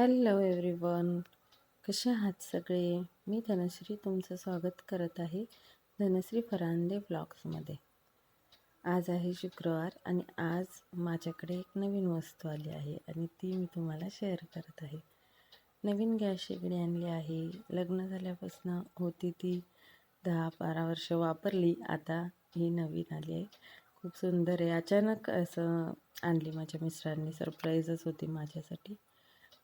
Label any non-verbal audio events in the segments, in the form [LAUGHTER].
Hello everyone कसे आहात सगळे? मी धनश्री तुमचं स्वागत करत आहे धनश्री फरांदे ब्लॉग्समध्ये. आज आहे शुक्रवार आणि आज माझ्याकडे एक नवीन वस्तू आली आहे आणि ती मी तुम्हाला शेअर करत आहे. नवीन गॅस शेगडी आणली आहे. लग्न झाल्यापासून होती ती दहा बारा वर्ष वापरली. आता ही नवीन आली आहे. खूप सुंदर आहे. अचानक असं आणली माझ्या मिस्टरांनी. सरप्राईजच होती माझ्यासाठी.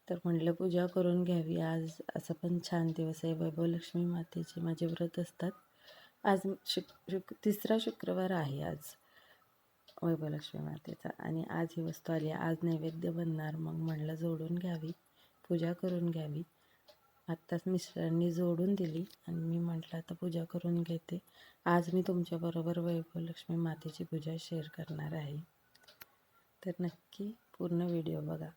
तर म्हटलं पूजा करून घ्यावी. आज असं पण छान दिवस आहे. वैभवलक्ष्मी मातेचे माझे व्रत असतात. आज शुक शुक तिसरा शुक्रवार आहे आज वैभवलक्ष्मी मातेचा आणि आज ही वस्तू आली. आज नैवेद्य बनणार. मग म्हणलं जोडून घ्यावी. पूजा करून घ्यावी. आत्ताच मिस्टरांनी जोडून दिली आणि मी म्हटलं आता पूजा करून घेते. आज मी तुमच्याबरोबर वैभवलक्ष्मी मातेची पूजा शेअर करणार आहे. तर नक्की पूर्ण व्हिडिओ बघा.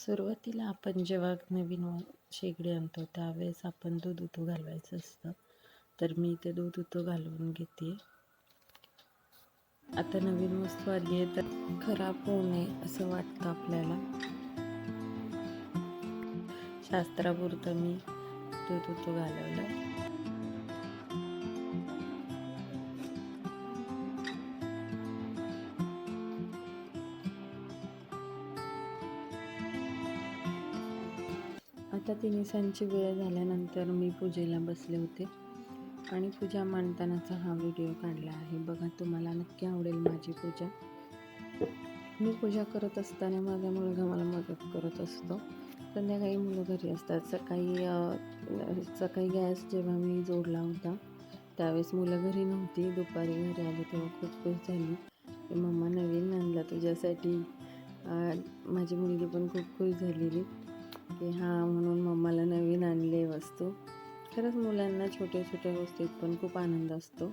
सुरुवातीला आपण जेव्हा नवीन शेगडी आणतो त्यावेळेस आपण दूध उतू घालवायचं असतं. तर मी ते दूध उतू घालवून घेते. आता नवीन वस्तू आली आहे तर खराब होऊ नये असं वाटतं आपल्याला. शास्त्रापुरतं मी दूध उतू घालवलं. तिनिसांची वेळ झाल्यानंतर मी पूजेला बसले होते आणि पूजा मांडतानाचा हा व्हिडिओ काढला आहे. बघा तुम्हाला नक्की आवडेल माझी पूजा. मी पूजा करत असताना माझा मुलगा मला मदत करत असतो. संध्याकाळी मुलं घरी असतात. सकाळी सकाळी गॅस जेव्हा मी जोडला होता त्यावेळेस मुलं घरी नव्हती. दुपारी घरी आली तेव्हा खूप खुश झाली. मम्मा नवीन आणला तुझ्यासाठी. माझी मुलगी पण खूप खुश झालेली. की हां म्हणून मम्माला नवीन आणले वस्तू. खरंच मुलांना छोट्या छोट्या गोष्टीत पण खूप आनंद असतो.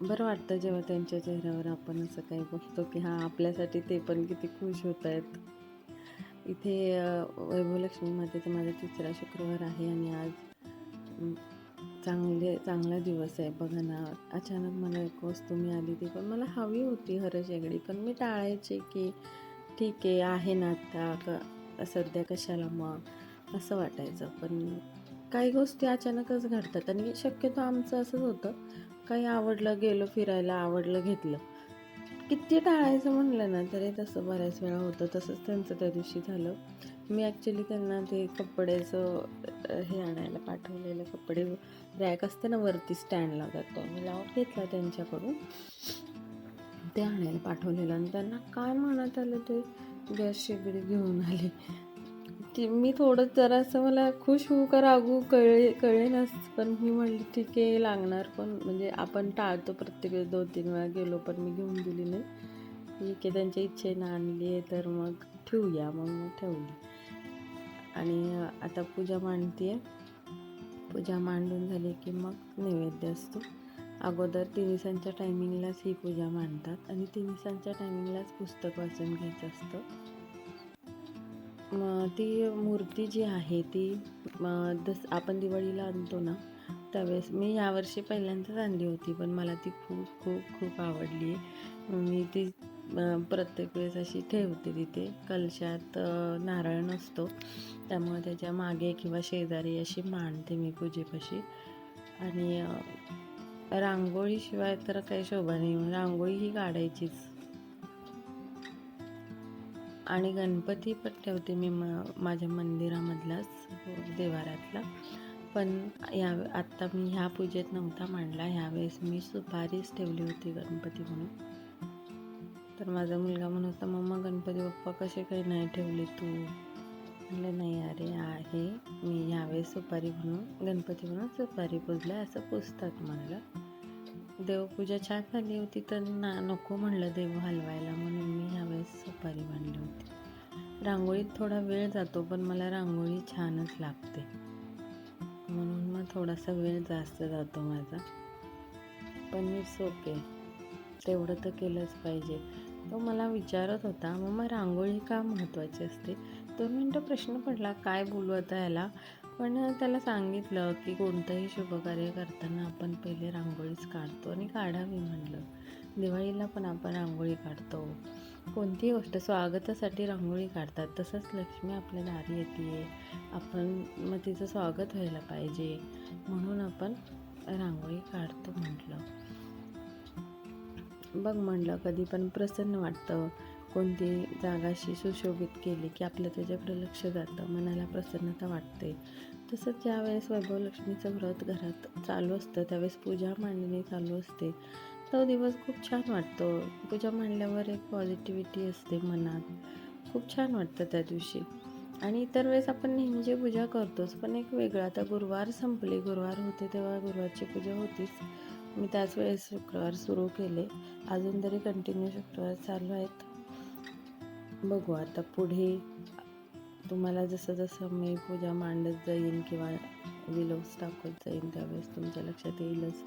बरं वाटतं जेव्हा त्यांच्या चेहऱ्यावर आपण असं काही बघतो की हां आपल्यासाठी ते पण किती खुश होत आहेत. इथे वैभवलक्ष्मीमध्ये तर माझा तिसरा शुक्रवार आहे आणि आज चांगले चांगला दिवस आहे. बघा ना अचानक मला एक वस्तू मिळाली ती पण मला हवी होती हर शेगडी पण मी टाळायचे की ठीक आहे आहे ना आता. सध्या कशाला मग? असं वाटायचं. पण काही गोष्टी अचानकच घडतात आणि शक्यतो आमचं असंच होतं. काही आवडलं गेलो फिरायला आवडलं घेतलं. किती टाळायचं म्हणलं ना तरी तसं बऱ्याच वेळा होतं. तसंच त्यांचं त्या दिवशी झालं. मी ॲक्च्युली त्यांना ते कपड्याचं हे आणायला पाठवलेलं कपडे. रॅक असते ना वरती स्टँड लागत तो मी लावून घेतला त्यांच्याकडून. ते आणायला पाठवलेलं आणि त्यांना काय म्हणत आलं ते? गॅस शेगडी घेऊन आली. की मी थोडं जरासं मला खुश होऊ का रागू कळे कळेनच. पण मी म्हणली ठीक आहे लागणार पण. म्हणजे आपण टाळतो प्रत्येक वेळेस दोन तीन वेळा गेलो पण मी घेऊन दिली नाही. ठीक आहे त्यांच्या इच्छेनं आणली आहे तर मग ठेवूया मग मग ठेवली. आणि आता पूजा मांडते आहे पूजा मांडून झाली की मग नैवेद्य असतो. अगोदर तिनिसांच्या टायमिंगलाच ही पूजा मांडतात आणि तिनिसांच्या टायमिंगलाच पुस्तक वाचून घ्यायचं असतं. ती मूर्ती जी आहे ती दस आपण दिवाळीला आणतो ना त्यावेळेस मी यावर्षी पहिल्यांदाच आणली होती पण मला ती खूप खूप खूप आवडली. आहे मी ती प्रत्येक वेळेस अशी ठेवते तिथे. कलशात नारळ नसतो. त्यामुळे त्याच्यामागे किंवा शेजारी अशी मांडते मी पूजेपाशी. आणि रांगोळीशिवाय तर काही शोभा नाही. रांगोळी ही काढायचीच. आणि गणपती पण ठेवते मी म माझ्या मंदिरामधलाच हो, देवारातला पण या आत्ता मी ह्या पूजेत नव्हता मांडला. ह्यावेळेस मी सुपारीच ठेवली होती गणपती म्हणून. तर माझा मुलगा म्हणत होता मम्मा गणपती बाप्पा कसे काही नाही ठेवले तू? म्हटलं नाही अरे आहे. मी ह्यावेळेस सुपारी म्हणून गणपती म्हणून सुपारी पुजलं असं पुजतात म्हणलं. देवपूजा छान झाली होती तर ना नको म्हणलं देव हलवायला म्हणून मी ह्यावेळेस सुपारी बांधली होती. रांगोळीत थोडा वेळ जातो पण मला रांगोळी छानच लागते. म्हणून मग थोडासा वेळ जास्त जातो माझा. पण मी सोपे. तेवढं तर केलंच पाहिजे. तो मला विचारत होता मग मग रांगोळी का महत्त्वाची असते? दोन मिनटं प्रश्न पडला काय बोलू आता याला? पण त्याला सांगितलं की कोणतंही शुभकार्य करताना आपण पहिले रांगोळीच काढतो आणि काढावी म्हणलं. दिवाळीला पण आपण रांगोळी काढतो. कोणतीही गोष्ट स्वागतासाठी रांगोळी काढतात. तसंच लक्ष्मी आपल्या दारी येते आपण मग तिचं स्वागत व्हायला पाहिजे. म्हणून आपण रांगोळी काढतो म्हटलं बघ म्हणलं कधी पण प्रसन्न वाटतं. कोणती जागाशी सुशोभित केली की आपलं त्याच्याकडे लक्ष जातं मनाला प्रसन्नता वाटते. तसंच ज्यावेळेस वैभवलक्ष्मीचं व्रत घरात चालू असतं त्यावेळेस पूजा मांडणी चालू असते. तो दिवस खूप छान वाटतो. पूजा मांडल्यावर एक पॉझिटिव्हिटी असते मनात. खूप छान वाटतं त्या दिवशी. आणि इतर वेळेस आपण नेहमीची पूजा करतोच पण एक वेगळा. आता गुरुवार संपले गुरुवार होते तेव्हा गुरुवारची पूजा होतीच. मी त्याच वेळेस शुक्रवार सुरू केले. अजून तरी कंटिन्यू शुक्रवार चालू आहेत. बघू आता पुढे तुम्हाला जसं जसं मी पूजा मांडत जाईन किंवा विलोज टाकत जाईन त्यावेळेस तुमच्या लक्षात येईलच.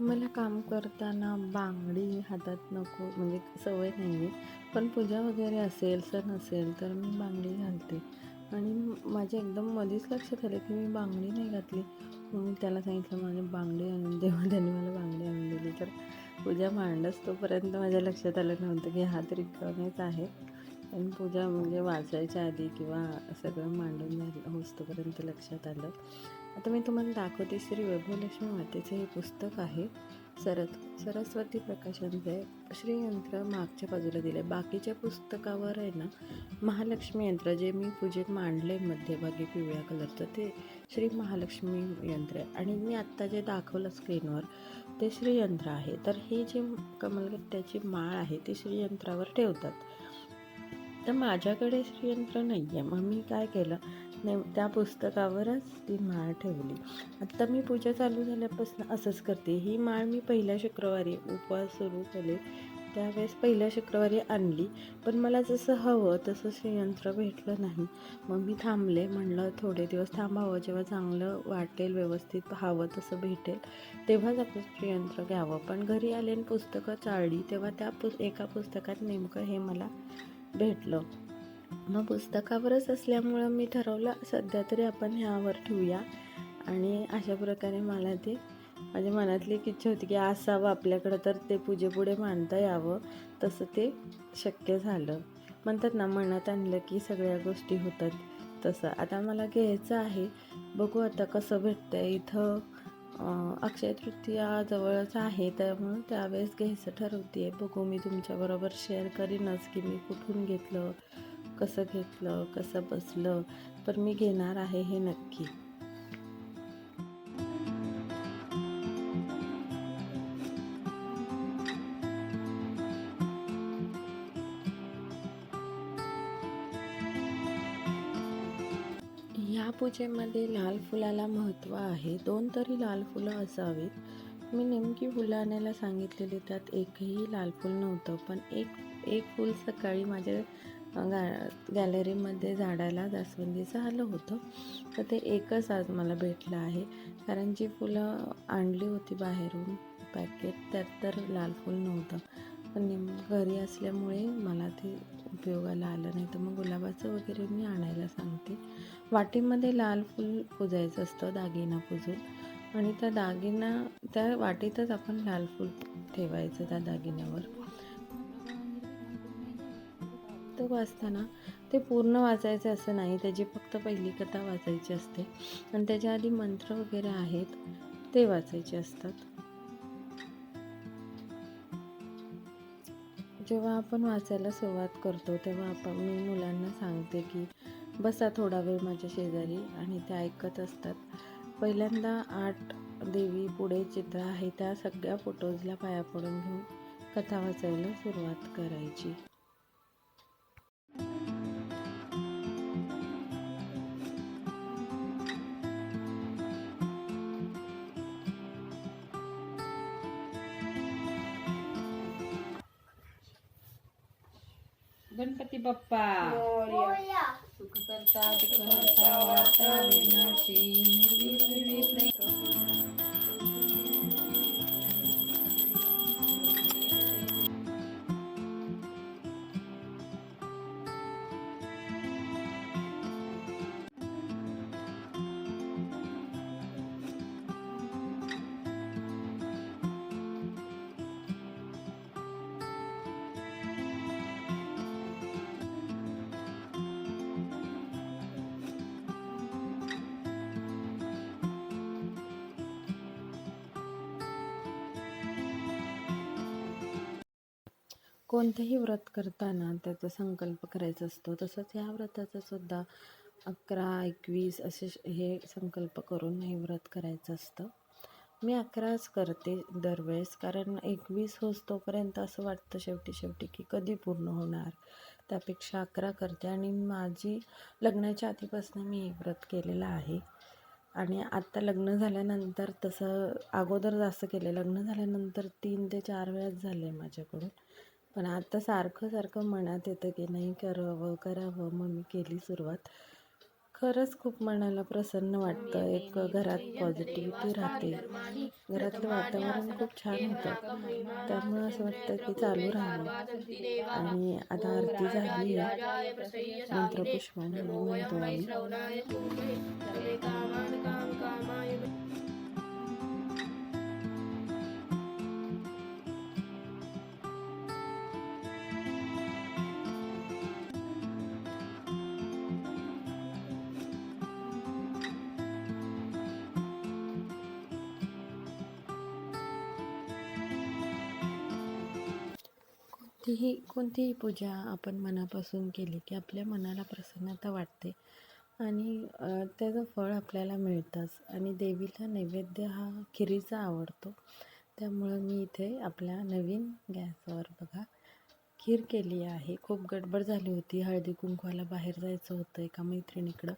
मला काम करताना बांगडी हातात नको म्हणजे सवय नाही आहे पण पूजा वगैरे असेल सण असेल तर मी बांगडी घालते. आणि माझ्या एकदम मध्येच लक्षात आलं की मी बांगडी नाही घातली. मग मी त्याला सांगितलं माझी बांगडी आणून दे. [LAUGHS] त्यांनी त्याने मला बांगडी आणून दिली. तर पूजा मांडस तोपर्यंत माझ्या लक्षात आलं नव्हतं की हा तरी कमीच आहे. पण पूजा म्हणजे वाचायच्या आधी किंवा सगळं मांडून झालं होस्तोपर्यंत लक्षात आलं. आता मी तुम्हाला दाखवते श्री वैभवलक्ष्मी मातेचं हे पुस्तक आहे. सरत सरस्वती प्रकाशनचे श्रीयंत्र मागच्या बाजूला दिलं आहे बाकीच्या पुस्तकावर आहे ना महालक्ष्मी यंत्र जे मी पूजेत मांडले मध्यभागी पिवळ्या कलरचं ते श्री महालक्ष्मी यंत्र आहे. आणि मी आत्ता जे दाखवलं स्क्रीनवर ते श्रीयंत्र आहे. तर हे जे कमलगट्ट्याची माळ आहे ती श्रीयंत्रावर ठेवतात. तर माझ्याकडे श्रीयंत्र नाही आहे मग मी काय केलं? ने त्या पुस्तकावरच ती माळ ठेवली. आत्ता मी पूजा चालू झाल्यापासून असंच करते. ही माळ मी पहिल्या शुक्रवारी उपवास सुरू केले. त्यावेळेस पहिल्या शुक्रवारी आणली पण मला जसं हवं तसं श्रीयंत्र भेटलं नाही. मग मी थांबले म्हणलं थोडे दिवस थांबावं जेव्हा चांगलं वाटेल व्यवस्थित हवं तसं भेटेल तेव्हाच आपण श्रीयंत्र घ्यावं. पण घरी आले आणि पुस्तकं चाळली तेव्हा त्या पुस् एका पुस्तकात नेमकं हे मला भेटलं. मग पुस्तकावरच असल्यामुळं मी ठरवलं सध्या तरी आपण ह्यावर ठेवूया. आणि अशा प्रकारे मला ते माझ्या मनातली एक इच्छा होती की असावं आपल्याकडं तर ते पूजेपुढे मांडता यावं. तसं ते शक्य झालं. म्हणतात ना मनात आणलं की सगळ्या गोष्टी होतात. तसं. आता मला घ्यायचं आहे. बघू आता कसं भेटतं आहे इथं अक्षय तृतीया जवळच आहे त्यामुळं त्यावेळेस घ्यायचं ठरवते आहे बघू मी तुमच्याबरोबर शेअर करीनच की मी कुठून घेतलं कसं घेतलं कसं बसलं. पण मी घेणार आहे हे नक्की. या पूजेमध्ये लाल फुलाला महत्त्व आहे. दोन तरी लाल फुलं असावीत. मी नेमकी फुलं आणायला सांगितलेली त्यात एकही लाल फूल नव्हतं पण एक एक फूल सकाळी माझ्या गा गॅलरीमध्ये झाडाला जास्वंदीचं आलं होतं. तर ते एकच आज मला भेटलं आहे. कारण जी फुलं आणली होती बाहेरून पॅकेट त्यात तर लाल फूल नव्हतं. पण नेम घरी असल्यामुळे मला ते उपयोगाला आलं नाही तर मग गुलाबाचं वगैरे मी आणायला सांगते. वाटीमध्ये लाल फूल पुजायचं असतं दागिना पुजून. आणि त्या दागिना त्या वाटीतच आपण लाल फूल ठेवायचं त्या दागिन्यावर. तो वाचताना ते पूर्ण वाचायचं असं नाही त्याची फक्त पहिली कथा वाचायची असते. आणि त्याच्या आधी मंत्र वगैरे आहेत ते वाचायचे असतात. जेव्हा आपण वाचायला सुरुवात करतो तेव्हा आपण मी मुलांना सांगते की बसा थोडा वेळ माझ्या शेजारी आणि ते ऐकत असतात. पहिल्यांदा आठ देवी पुढे चित्र आहे त्या सगळ्या फोटोजला पाया पडून घेऊन कथा वाचायला सुरुवात करायची. गणपती बाप्पा सुखकर्ता दुःखहर्ता वार्ता विघ्नाशी कोणतंही व्रत करताना त्याचा संकल्प करायचा असतो. तसंच ह्या व्रताचा सुद्धा अकरा एकवीस असे श- हे संकल्प करून हे व्रत करायचं असतं. मी अकराच करते दरवेळेस कारण एकवीस होस तोपर्यंत असं वाटतं शेवटी शेवटी की कधी पूर्ण होणार. त्यापेक्षा अकरा करते आणि माझी लग्नाच्या आधीपासून मी हे व्रत केलेलं आहे. आणि आत्ता लग्न झाल्यानंतर तसं अगोदर जास्त केलं. लग्न झाल्यानंतर तीन ते चार वेळाच झालं आहे माझ्याकडून. पण आता सारखं सारखं मनात येतं की नाही करावं करावं मग मी केली सुरुवात. खरंच खूप मनाला प्रसन्न वाटतं. एक घरात पॉझिटिव्हिटी राहते. घरातलं वातावरण खूप छान होतं. त्यामुळं असं वाटतं की चालू राहावं आणि आता आरती झाली आहे. मंत्रपुष्पाने म्हणतो आम्ही. कोणतीही कोणतीही पूजा आपण मनापासून केली की आपल्या मनाला प्रसन्नता वाटते आणि त्याचं फळ आपल्याला मिळतंच आणि देवीला नैवेद्य हा खिरीचा आवडतो. त्यामुळं मी इथे आपल्या नवीन गॅसवर बघा खीर केली आहे. खूप गडबड झाली होती. हळदी कुंकवाला बाहेर जायचं होतं एका मैत्रिणीकडं.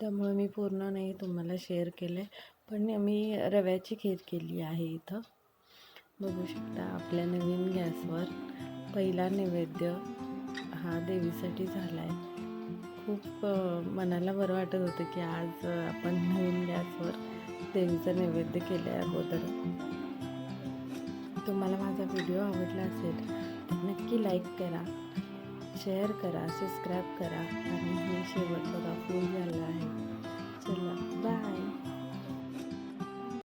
त्यामुळं मी पूर्ण नाही तुम्हाला शेअर केलं आहे पण मी रव्याची खीर केली आहे इथं. बघू शकता आपल्या नवीन गॅसवर. पहिला नैवेद्य हा देवीसाठी झाला आहे खूप मनाला बरं वाटत होतं की आज आपण नवीन गॅसवर देवीचं नैवेद्य केलं आहे अगोदर. तुम्हाला माझा व्हिडिओ आवडला असेल तर नक्की लाईक करा शेअर करा सबस्क्राईब करा आणि हे शेवट बघा फूल झालं आहे. चला बाय.